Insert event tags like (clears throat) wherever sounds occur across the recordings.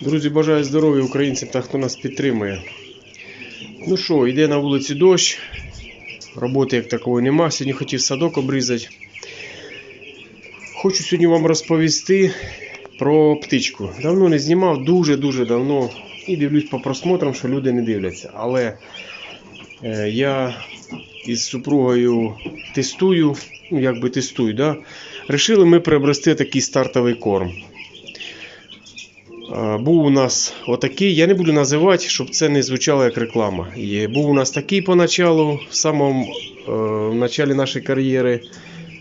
Друзі, бажаю здоров'я українцям та хто нас підтримує. Ну що, йде на вулиці дощ. Роботи як такої нема. Сьогодні хотів садок обрізати. Хочу сьогодні вам розповісти про птичку. Давно не знімав, дуже-дуже давно. І дивлюсь по просмотрам, що люди не дивляться. Але е, я із супругою тестую, ну як би тестую, да? Рішили ми приобрести такий стартовий корм. Був у нас отакий, я не буду називати, щоб це не звучало як реклама. І був у нас такий поначалу, в самому е, в началі нашої кар'єри,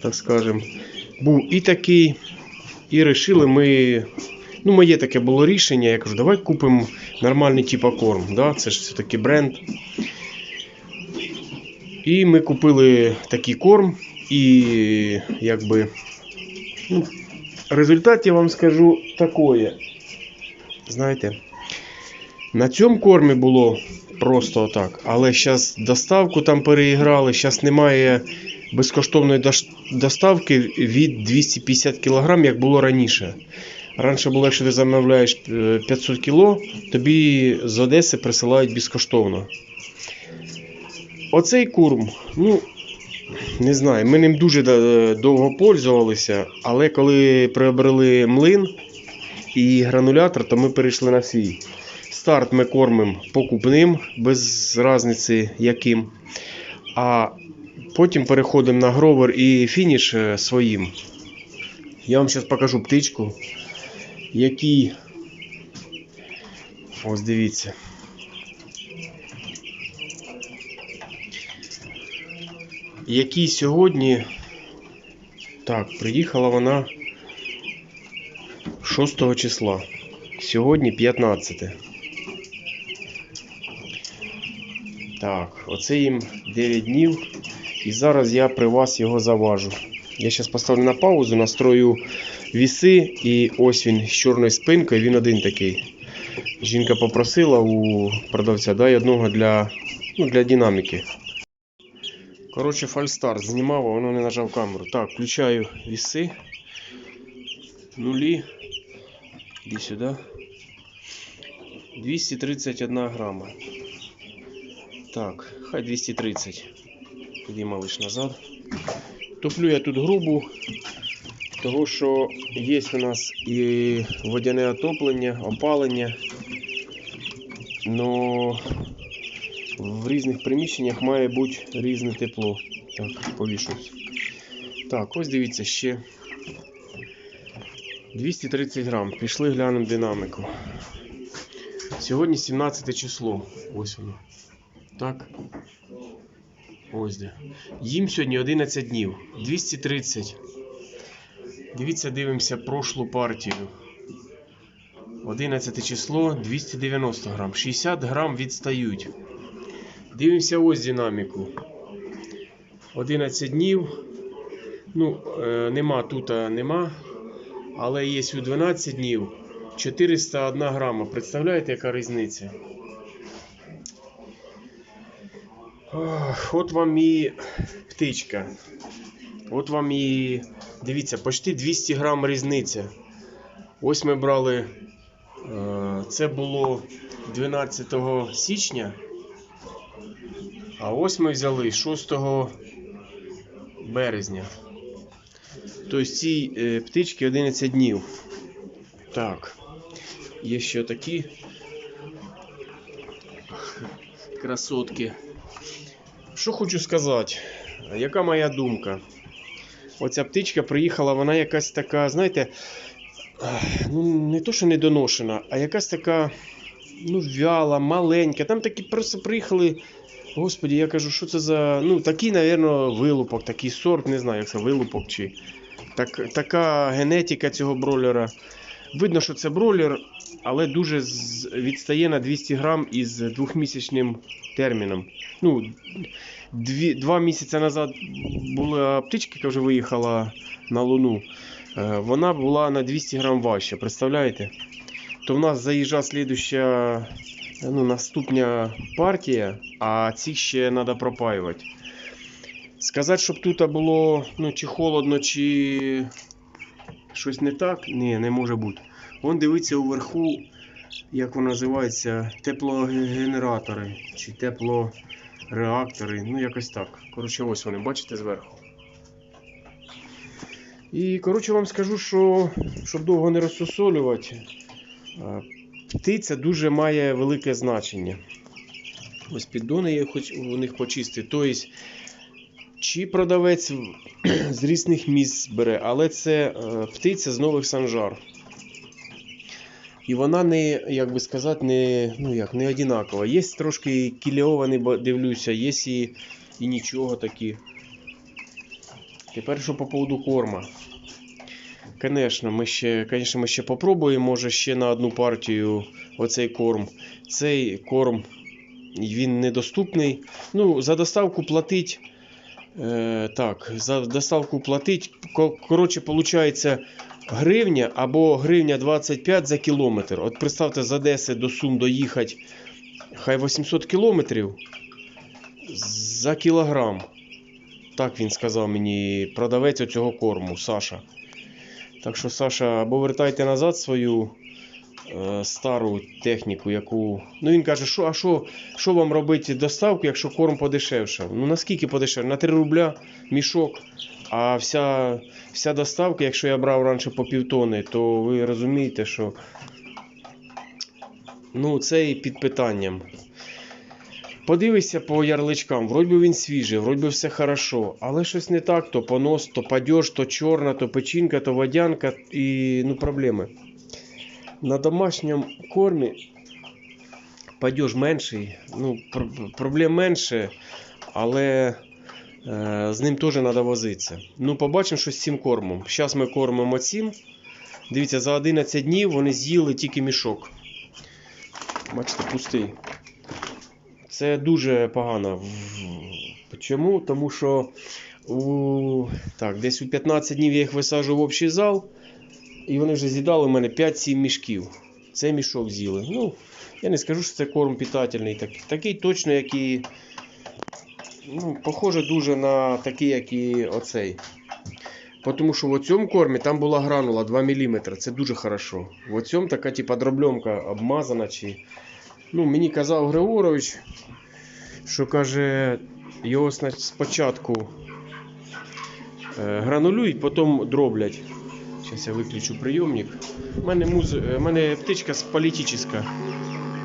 так скажем. Був і такий. І вирішили ми. Ну, моє таке було рішення. Я кажу, давай купимо нормальний типа корм. Да? Це ж все-таки бренд. І ми купили такий корм. І якби. Ну, результат я вам скажу такое. Знаєте, на цьому кормі було просто отак. Але зараз доставку там переіграли, зараз немає безкоштовної доставки від 250 кг, як було раніше. Раніше було, якщо ти замовляєш е, 500 кг, тобі з Одеси присилають безкоштовно. Оцей курм, ну, не знаю, ми ним дуже довго пользувалися, але коли приобрели млин і гранулятор, то ми перейшли на свій. Старт ми кормимо покупним, без різниці яким. А потім переходимо на гровер і фініш е, своїм. Я вам зараз покажу птичку, який. Ось дивіться. Який сьогодні. Так, приїхала вона 6 числа. Сьогодні 15. Так, оце їм 9 днів. І зараз я при вас його заважу. Я зараз поставлю на паузу, настрою віси, і ось він з чорною спинкою, він один такий. Жінка попросила у продавця, дай одного для, ну, для динаміки. Коротше, фальстарт знімав, а воно не нажав камеру. Так, включаю віси. Нулі. Іди сюди. 231 грама. Так, хай 230. Іди малиш назад. Туплю я тут грубу, того що є у нас і водяне отоплення, опалення. Но в різних приміщеннях має бути різне тепло. Так, повішусь. Так, ось дивіться ще. 230 грам. Пішли глянемо динаміку. Сьогодні 17 число. Ось воно. Так. Ось де. Їм сьогодні 11 днів. 230. Дивіться, дивимося прошлу партію. 11 число 290 грам. 60 грам відстають. Дивимося ось динаміку. 11 днів. Ну, е, нема тут, а нема. Але є у 12 днів 401 грама. Представляєте, яка різниця? От вам і птичка. От вам і. Дивіться, почти 200 грам різниця. Ось ми брали. е, Це було 12 січня. А ось ми взяли 6 березня. Тобто цій е, птичці 11 днів. Так. Є ще такі красотки. Що хочу сказати? Яка моя думка? Оця птичка приїхала, вона якась така, знаєте, ну не то, що недоношена, а якась така, ну, вяла, маленька. Там такі просто приїхали. Господі, я кажу, що це за. Ну, такий, напевно, вилупок, такий сорт, не знаю, як це вилупок чи. Так, така генетика цього бролера. Видно, що це бролер, але дуже відстає на 200 грам із двохмісячним терміном. Ну, дві, два місяці назад була птичка, яка вже виїхала на Луну. Е, Вона була на 200 грам важча, представляєте? То в нас заїжджа слідуща, ну, наступна партія, а ці ще треба пропаювати. Сказати, щоб тут було ну, чи холодно, чи щось не так, ні, не може бути. Вон дивиться уверху, як воно називається, теплогенератори чи теплореактори. Ну, якось так. Коротше, ось вони, бачите зверху. І коротше вам скажу, що щоб довго не розсусолювати, птиця дуже має велике значення. Ось піддони я хоч у них почистити. Тобто, чи продавець (clears throat) з різних місць бере, але це е, птиця з нових санжар. І вона не, як би сказати, не, ну як, не одинакова. Є трошки кіліовані, бо дивлюся, є і, і нічого такі. Тепер що по поводу корма. Конечно, ми ще, конечно, ми ще попробуємо, може ще на одну партію оцей корм. Цей корм він недоступний. Ну, за доставку платить. Е, так, за доставку платить. Коротше, виходить гривня або гривня 25 за кілометр. От представте, з Одеси до Сум доїхати хай 800 кілометрів за кілограм. Так він сказав мені продавець оцього корму, Саша. Так що, Саша, або вертайте назад свою е, стару техніку, яку. Ну він каже, що, а що, що вам робити доставку, якщо корм подешевшав? Ну наскільки подешевшав? На 3 рубля мішок. А вся, вся доставка, якщо я брав раніше по півтони, то ви розумієте, що ну, це і під питанням. Подивися по ярличкам, вроді він свіжий, вроді все хорошо, але щось не так, то понос, то падеж, то чорна, то печінка, то водянка і ну, проблеми. На домашньому кормі падеж менший, ну, пр- проблем менше, але е, з ним теж треба возитися. Ну, побачимо, що з цим кормом. Зараз ми кормимо цим. Дивіться, за 11 днів вони з'їли тільки мішок. Бачите, пустий. Це дуже погано. Чому? Тому що у... так, десь у 15 днів я їх висаджував в общий зал, і вони вже з'їдали у мене 5-7 мішків. Це мішок з'їли. Ну, я не скажу, що це корм питательний. Такий, такий точно, як і. Ну, похоже дуже на такий, як і оцей. Тому що в цьому кормі там була гранула 2 мм. Це дуже хорошо. В цьому така типа дробльомка обмазана. Чи... Ну, мені казав Григорович, що каже, його спочатку е, гранулюють, потім дроблять. Зараз я виключу прийомник. У мене, муз... е, мене птичка політична.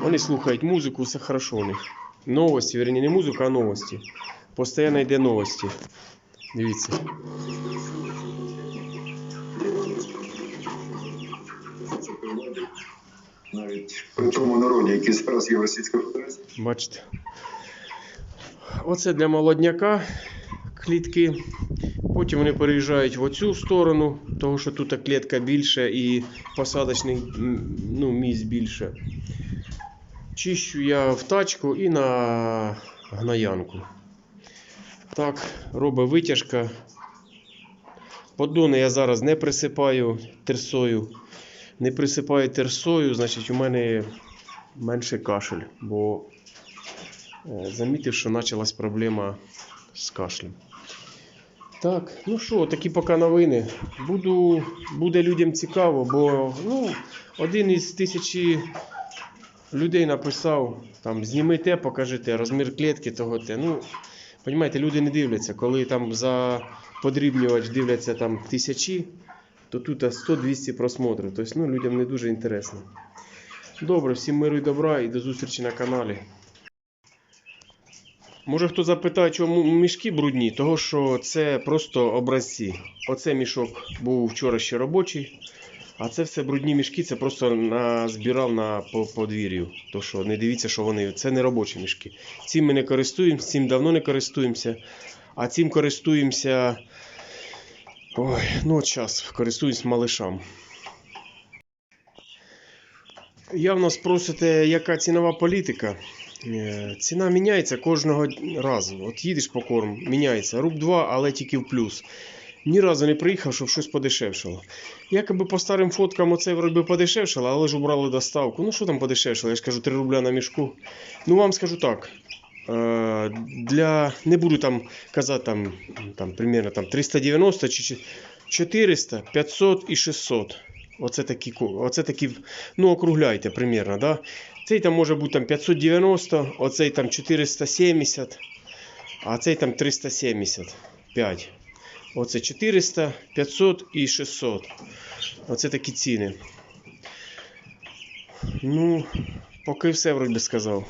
Вони слухають музику, все хорошо у них. Новості, верні, не музика, а новості. Постоянно йде новості. Дивіться. навіть при тому народі, який зараз є в Російській Федерації. Бачите. Оце для молодняка клітки. Потім вони переїжджають в оцю сторону, тому що тут клітка більше і посадочний ну, місць більше. Чищу я в тачку і на гноянку. Так, робить витяжка. Поддони я зараз не присипаю терсою. Не присипаю терсою, значить у мене менше кашель, бо е, замітив, що почалась проблема з кашлем. Так, ну що, такі поки новини. Буду, буде людям цікаво, бо ну, один із тисячі людей написав, там, зніми те, покажи розмір клітки, того те. Ну, Понімаєте, люди не дивляться, коли там за подрібнювач дивляться там тисячі, то тут 100-200 просмотрів. Тобто ну, людям не дуже інтересно. Добре, всім миру і добра і до зустрічі на каналі. Може хто запитає, чому мішки брудні, того що це просто образці. Оце мішок був вчора ще робочий, а це все брудні мішки, це просто назбирав на подвір'ю. То що не дивіться, що вони. Це не робочі мішки. Цим ми не користуємося, цим давно не користуємося. А цим користуємося. Ой, ну от зараз користуюсь малишам. Явно спросите, яка цінова політика. Е, Ціна міняється кожного разу. От їдеш по корм, міняється. Руб 2, але тільки в плюс. Ні разу не приїхав, щоб щось подешевшало. Якоби по старим фоткам оце вроді подешевшало, але ж убрали доставку. Ну що там подешевшало? Я ж кажу 3 рубля на мішку. Ну вам скажу так. е, Для, не буду там казати там, там примерно там 390 чи чи 400, 500 і 600. Оце такі, оце такі, ну округляйте примірно, да? Цей там може бути там 590, оцей там 470, а цей там 375. Оце 400, 500 і 600. Оце такі ціни. Ну, поки все вроді сказав.